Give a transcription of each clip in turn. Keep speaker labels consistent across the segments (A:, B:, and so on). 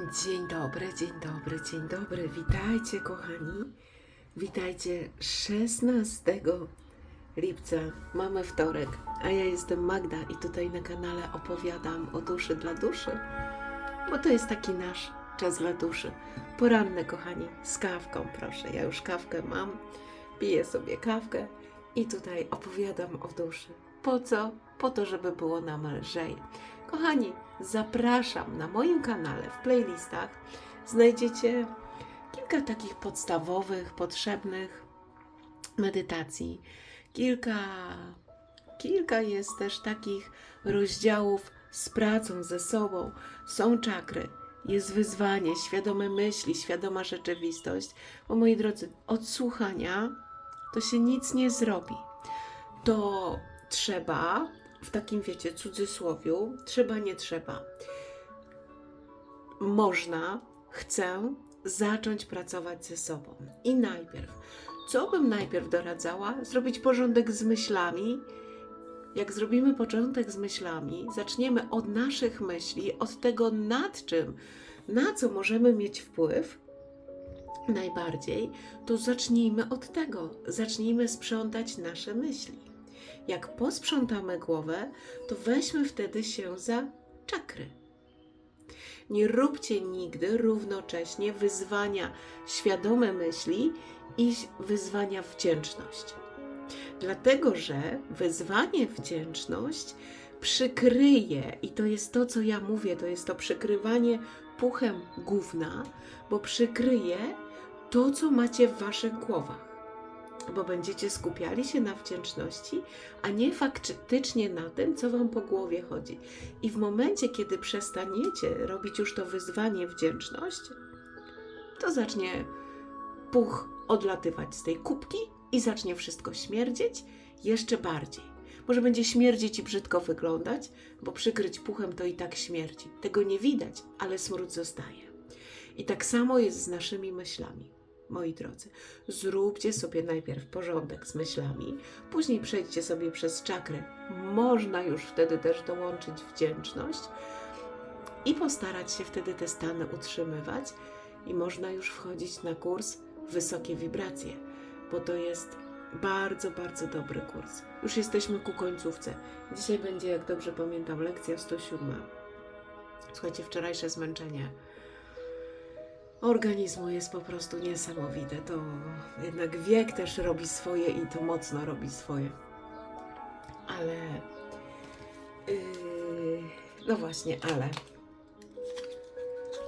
A: Dzień dobry, dzień dobry, dzień dobry. Witajcie, kochani. Witajcie 16 lipca. Mamy wtorek, a ja jestem Magda i tutaj na kanale opowiadam o duszy dla duszy, bo to jest taki nasz czas dla duszy. Poranny, kochani, z kawką, proszę. Ja już kawkę mam, piję sobie kawkę i tutaj opowiadam o duszy. Po co? Po to, żeby było nam lżej. Kochani, zapraszam na moim kanale w playlistach. Znajdziecie kilka takich podstawowych, potrzebnych medytacji. Kilka, kilka jest też takich rozdziałów z pracą ze sobą. Są czakry, jest wyzwanie, świadome myśli, świadoma rzeczywistość. Bo moi drodzy, od słuchania to się nic nie zrobi. To trzeba w takim, wiecie, cudzysłowiu, trzeba, nie trzeba. Można, chcę zacząć pracować ze sobą. I najpierw, co bym najpierw doradzała? Zrobić porządek z myślami. Jak zrobimy porządek z myślami, zaczniemy od naszych myśli, od tego nad czym, na co możemy mieć wpływ, najbardziej, to zacznijmy od tego. Zacznijmy sprzątać nasze myśli. Jak posprzątamy głowę, to weźmy wtedy się za czakry. Nie róbcie nigdy równocześnie wyzwania świadome myśli i wyzwania wdzięczność. Dlatego, że wyzwanie wdzięczność przykryje, i to jest to, co ja mówię, to jest to przykrywanie puchem gówna, bo przykryje to, co macie w waszych głowach bo będziecie skupiali się na wdzięczności, a nie faktycznie na tym, co Wam po głowie chodzi. I w momencie, kiedy przestaniecie robić już to wyzwanie wdzięczność, to zacznie puch odlatywać z tej kubki i zacznie wszystko śmierdzieć jeszcze bardziej. Może będzie śmierdzić i brzydko wyglądać, bo przykryć puchem to i tak śmierdzi. Tego nie widać, ale smród zostaje. I tak samo jest z naszymi myślami moi drodzy, zróbcie sobie najpierw porządek z myślami, później przejdźcie sobie przez czakry. Można już wtedy też dołączyć wdzięczność i postarać się wtedy te stany utrzymywać i można już wchodzić na kurs wysokie wibracje, bo to jest bardzo, bardzo dobry kurs. Już jesteśmy ku końcówce. Dzisiaj będzie, jak dobrze pamiętam, lekcja 107. Słuchajcie, wczorajsze zmęczenie organizmu jest po prostu niesamowite. To jednak wiek też robi swoje i to mocno robi swoje. Ale. Yy, no właśnie, ale.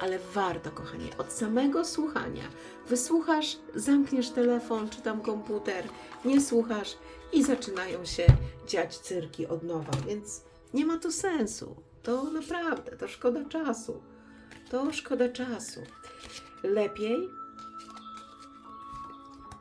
A: Ale warto, kochanie, od samego słuchania. Wysłuchasz, zamkniesz telefon czy tam komputer, nie słuchasz i zaczynają się dziać cyrki od nowa, więc nie ma to sensu. To naprawdę, to szkoda czasu. To szkoda czasu lepiej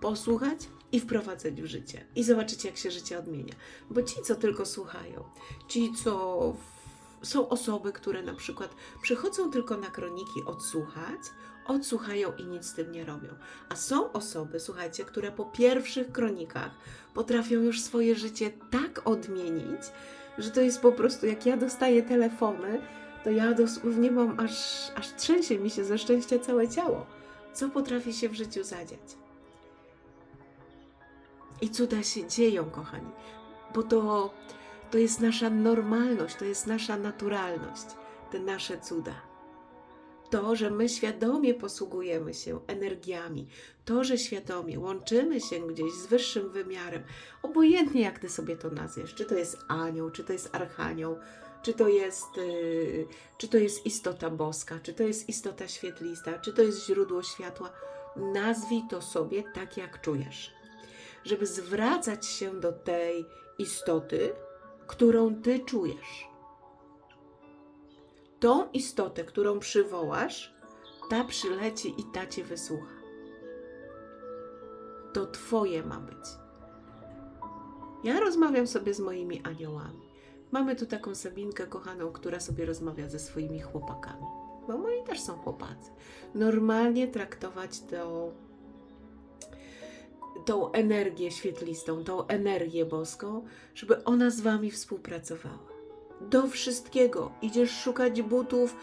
A: posłuchać i wprowadzać w życie. I zobaczycie, jak się życie odmienia. Bo ci, co tylko słuchają, ci, co są osoby, które na przykład przychodzą tylko na kroniki odsłuchać, odsłuchają i nic z tym nie robią. A są osoby, słuchajcie, które po pierwszych kronikach potrafią już swoje życie tak odmienić, że to jest po prostu, jak ja dostaję telefony, to ja dosłownie mam aż, aż trzęsie mi się ze szczęścia całe ciało. Co potrafi się w życiu zadziać? I cuda się dzieją, kochani, bo to, to jest nasza normalność, to jest nasza naturalność, te nasze cuda. To, że my świadomie posługujemy się energiami, to, że świadomie łączymy się gdzieś z wyższym wymiarem, obojętnie jak ty sobie to nazwiesz, czy to jest anioł, czy to jest archanioł, czy to jest, yy, czy to jest istota boska, czy to jest istota świetlista, czy to jest źródło światła. Nazwij to sobie tak, jak czujesz. Żeby zwracać się do tej istoty, którą ty czujesz. Tą istotę, którą przywołasz, ta przyleci i ta cię wysłucha. To twoje ma być. Ja rozmawiam sobie z moimi aniołami. Mamy tu taką Sabinkę kochaną, która sobie rozmawia ze swoimi chłopakami. Bo moi też są chłopacy. Normalnie traktować to, tą energię świetlistą, tą energię boską, żeby ona z wami współpracowała. Do wszystkiego. Idziesz szukać butów,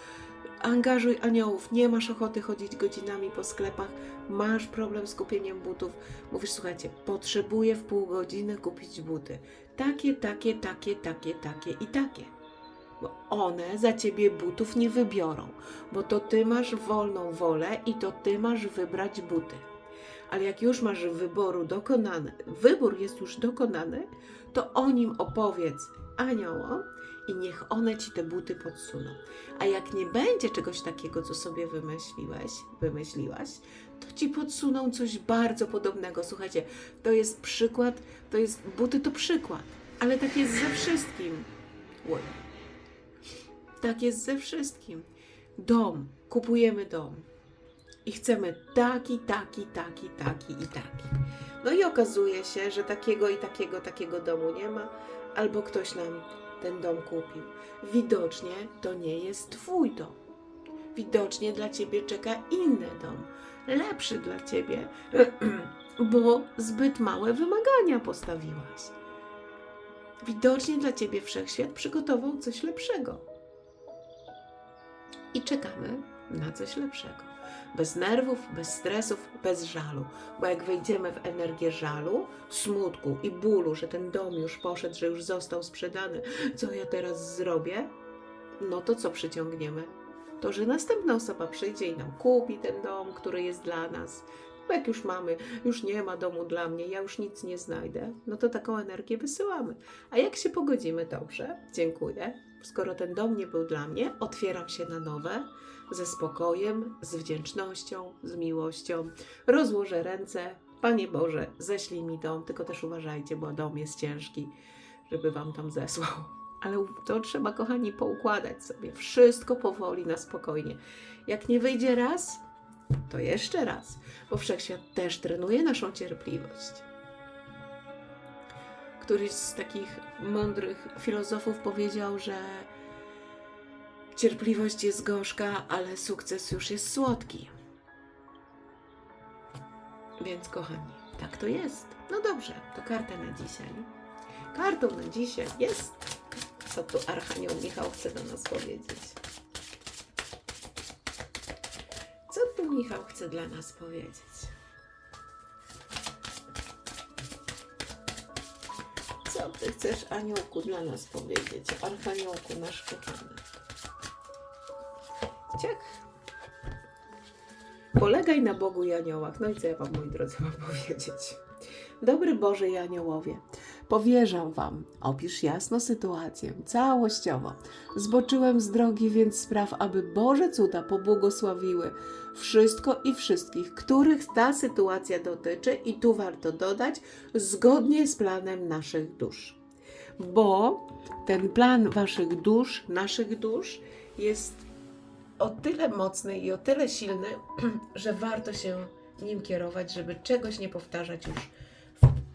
A: Angażuj aniołów, nie masz ochoty chodzić godzinami po sklepach, masz problem z kupieniem butów. Mówisz, słuchajcie, potrzebuję w pół godziny kupić buty. Takie, takie, takie, takie, takie i takie. Bo one za ciebie butów nie wybiorą, bo to ty masz wolną wolę i to ty masz wybrać buty. Ale jak już masz wyboru dokonany, wybór jest już dokonany, to o nim opowiedz aniołom i niech one ci te buty podsuną. A jak nie będzie czegoś takiego, co sobie wymyśliłeś, wymyśliłaś, to ci podsuną coś bardzo podobnego. Słuchajcie, to jest przykład, to jest, buty to przykład, ale tak jest ze wszystkim. Oj. Tak jest ze wszystkim. Dom, kupujemy dom i chcemy taki, taki, taki, taki i taki. No i okazuje się, że takiego i takiego, takiego domu nie ma, albo ktoś nam ten dom kupił. Widocznie to nie jest Twój dom. Widocznie dla Ciebie czeka inny dom, lepszy dla Ciebie, bo zbyt małe wymagania postawiłaś. Widocznie dla Ciebie wszechświat przygotował coś lepszego. I czekamy na coś lepszego. Bez nerwów, bez stresów, bez żalu. Bo jak wejdziemy w energię żalu, smutku i bólu, że ten dom już poszedł, że już został sprzedany, co ja teraz zrobię? No to co przyciągniemy? To, że następna osoba przyjdzie i nam kupi ten dom, który jest dla nas. Bo jak już mamy, już nie ma domu dla mnie, ja już nic nie znajdę, no to taką energię wysyłamy. A jak się pogodzimy, dobrze, dziękuję. Skoro ten dom nie był dla mnie, otwieram się na nowe, ze spokojem, z wdzięcznością, z miłością. Rozłożę ręce. Panie Boże, ześlij mi dom, tylko też uważajcie, bo dom jest ciężki, żeby Wam tam zesłał. Ale to trzeba, kochani, poukładać sobie. Wszystko powoli, na spokojnie. Jak nie wyjdzie raz, to jeszcze raz, bo wszechświat też trenuje naszą cierpliwość. Któryś z takich mądrych filozofów powiedział, że cierpliwość jest gorzka, ale sukces już jest słodki. Więc, kochani, tak to jest. No dobrze, to karta na dzisiaj. Kartą na dzisiaj jest. Co tu Archanioł Michał chce do nas powiedzieć? Co tu Michał chce dla nas powiedzieć? Ty chcesz, Aniołku, dla nas powiedzieć? Archaniołku nasz kochany. Ciach. Polegaj na Bogu i aniołach. No i co ja Wam, moi drodzy, mam powiedzieć? Dobry Boże i aniołowie, powierzam Wam, opisz jasno sytuację, całościowo. Zboczyłem z drogi, więc spraw, aby Boże cuda pobłogosławiły wszystko i wszystkich, których ta sytuacja dotyczy i tu warto dodać, zgodnie z planem naszych dusz. Bo ten plan Waszych dusz, naszych dusz jest o tyle mocny i o tyle silny, że warto się nim kierować, żeby czegoś nie powtarzać już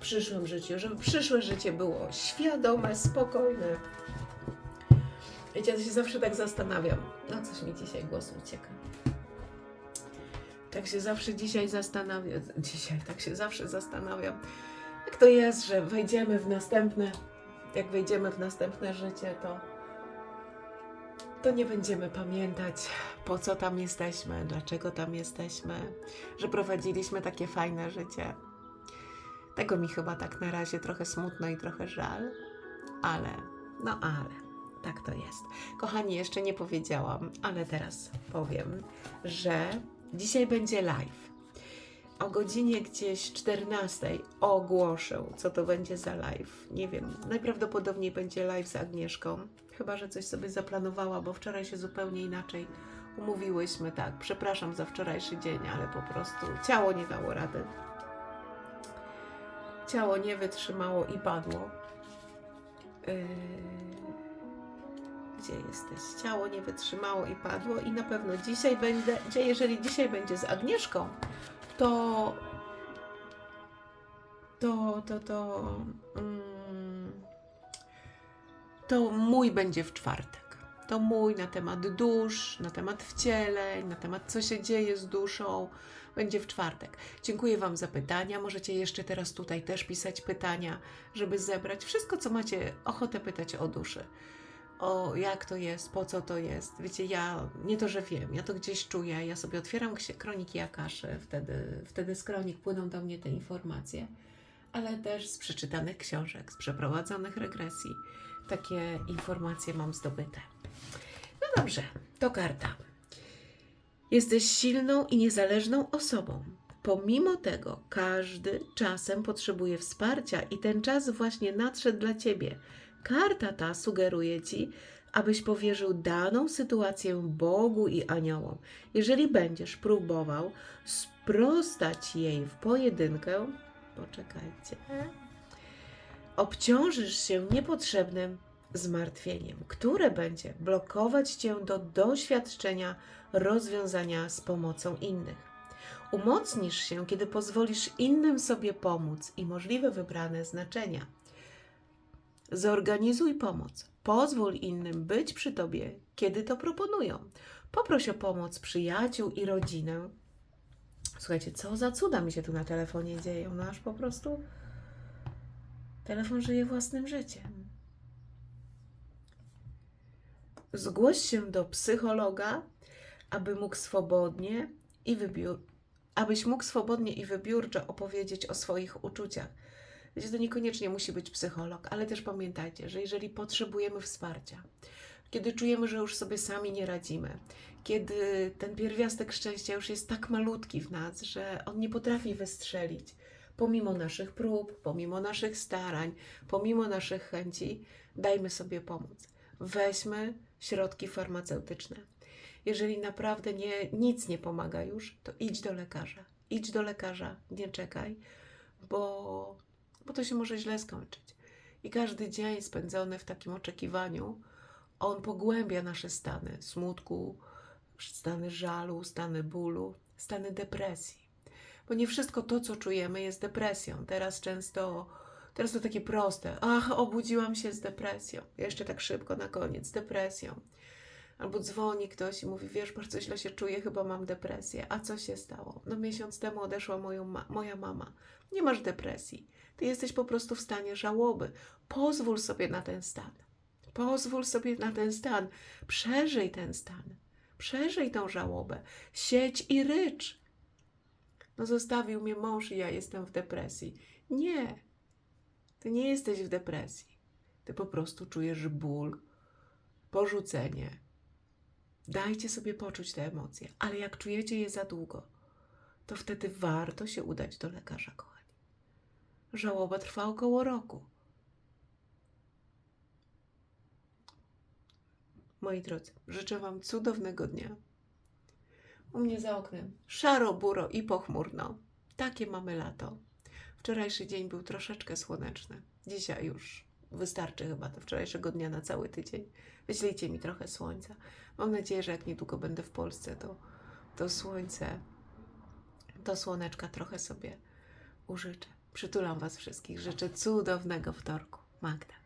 A: przyszłym życiu, żeby przyszłe życie było świadome, spokojne. Wiecie, ja się zawsze tak zastanawiam. No coś mi dzisiaj głos ucieka. Tak się zawsze dzisiaj zastanawiam. Dzisiaj tak się zawsze zastanawiam. Jak to jest, że wejdziemy w następne, jak wejdziemy w następne życie, to to nie będziemy pamiętać, po co tam jesteśmy, dlaczego tam jesteśmy, że prowadziliśmy takie fajne życie. Tego mi chyba tak na razie trochę smutno i trochę żal, ale, no ale, tak to jest. Kochani, jeszcze nie powiedziałam, ale teraz powiem, że dzisiaj będzie live. O godzinie gdzieś 14 ogłoszę, co to będzie za live. Nie wiem, najprawdopodobniej będzie live z Agnieszką. Chyba, że coś sobie zaplanowała, bo wczoraj się zupełnie inaczej umówiłyśmy. Tak, przepraszam za wczorajszy dzień, ale po prostu ciało nie dało rady. Ciało nie wytrzymało i padło. Yy... Gdzie jesteś? Ciało nie wytrzymało i padło i na pewno dzisiaj będę, jeżeli dzisiaj będzie z Agnieszką, to to, to, to mm, to mój będzie w czwartek. To mój na temat dusz, na temat wcieleń, na temat co się dzieje z duszą. Będzie w czwartek. Dziękuję Wam za pytania. Możecie jeszcze teraz tutaj też pisać pytania, żeby zebrać wszystko, co macie ochotę pytać o duszy. o jak to jest, po co to jest. Wiecie, ja nie to, że wiem, ja to gdzieś czuję, ja sobie otwieram kroniki Akaszy, wtedy, wtedy z kronik płyną do mnie te informacje, ale też z przeczytanych książek, z przeprowadzonych regresji. Takie informacje mam zdobyte. No dobrze, to karta. Jesteś silną i niezależną osobą. Pomimo tego, każdy czasem potrzebuje wsparcia i ten czas właśnie nadszedł dla ciebie. Karta ta sugeruje ci, abyś powierzył daną sytuację Bogu i aniołom. Jeżeli będziesz próbował sprostać jej w pojedynkę, poczekajcie, obciążysz się niepotrzebnym zmartwieniem, które będzie blokować cię do doświadczenia rozwiązania z pomocą innych. Umocnisz się, kiedy pozwolisz innym sobie pomóc i możliwe wybrane znaczenia. Zorganizuj pomoc. Pozwól innym być przy tobie, kiedy to proponują. Poproś o pomoc przyjaciół i rodzinę. Słuchajcie, co za cuda mi się tu na telefonie dzieją. No aż po prostu telefon żyje własnym życiem. Zgłoś się do psychologa, aby mógł swobodnie i wybiór, abyś mógł swobodnie i wybiórczo opowiedzieć o swoich uczuciach. Wiecie, to niekoniecznie musi być psycholog, ale też pamiętajcie, że jeżeli potrzebujemy wsparcia, kiedy czujemy, że już sobie sami nie radzimy, kiedy ten pierwiastek szczęścia już jest tak malutki w nas, że on nie potrafi wystrzelić, pomimo naszych prób, pomimo naszych starań, pomimo naszych chęci, dajmy sobie pomóc. Weźmy środki farmaceutyczne. Jeżeli naprawdę nie, nic nie pomaga już, to idź do lekarza. Idź do lekarza, nie czekaj, bo, bo to się może źle skończyć. I każdy dzień spędzony w takim oczekiwaniu, on pogłębia nasze stany smutku, stany żalu, stany bólu, stany depresji. Bo nie wszystko to, co czujemy, jest depresją. Teraz często, teraz to takie proste. Ach, obudziłam się z depresją. Jeszcze tak szybko na koniec, depresją. Albo dzwoni ktoś i mówi, wiesz, bardzo źle się czuję, chyba mam depresję. A co się stało? No miesiąc temu odeszła ma- moja mama. Nie masz depresji. Ty jesteś po prostu w stanie żałoby. Pozwól sobie na ten stan. Pozwól sobie na ten stan. Przeżyj ten stan. Przeżyj tą żałobę. Siedź i rycz. No zostawił mnie mąż i ja jestem w depresji. Nie. Ty nie jesteś w depresji. Ty po prostu czujesz ból, porzucenie, Dajcie sobie poczuć te emocje, ale jak czujecie je za długo, to wtedy warto się udać do lekarza, kochani. Żałoba trwa około roku. Moi drodzy, życzę Wam cudownego dnia. U mnie za oknem szaro, buro i pochmurno. Takie mamy lato. Wczorajszy dzień był troszeczkę słoneczny. Dzisiaj już wystarczy chyba do wczorajszego dnia na cały tydzień. Wyślijcie mi trochę słońca. Mam nadzieję, że jak niedługo będę w Polsce, to to słońce, to słoneczka trochę sobie użyczę. Przytulam Was wszystkich. Życzę cudownego wtorku. Magda.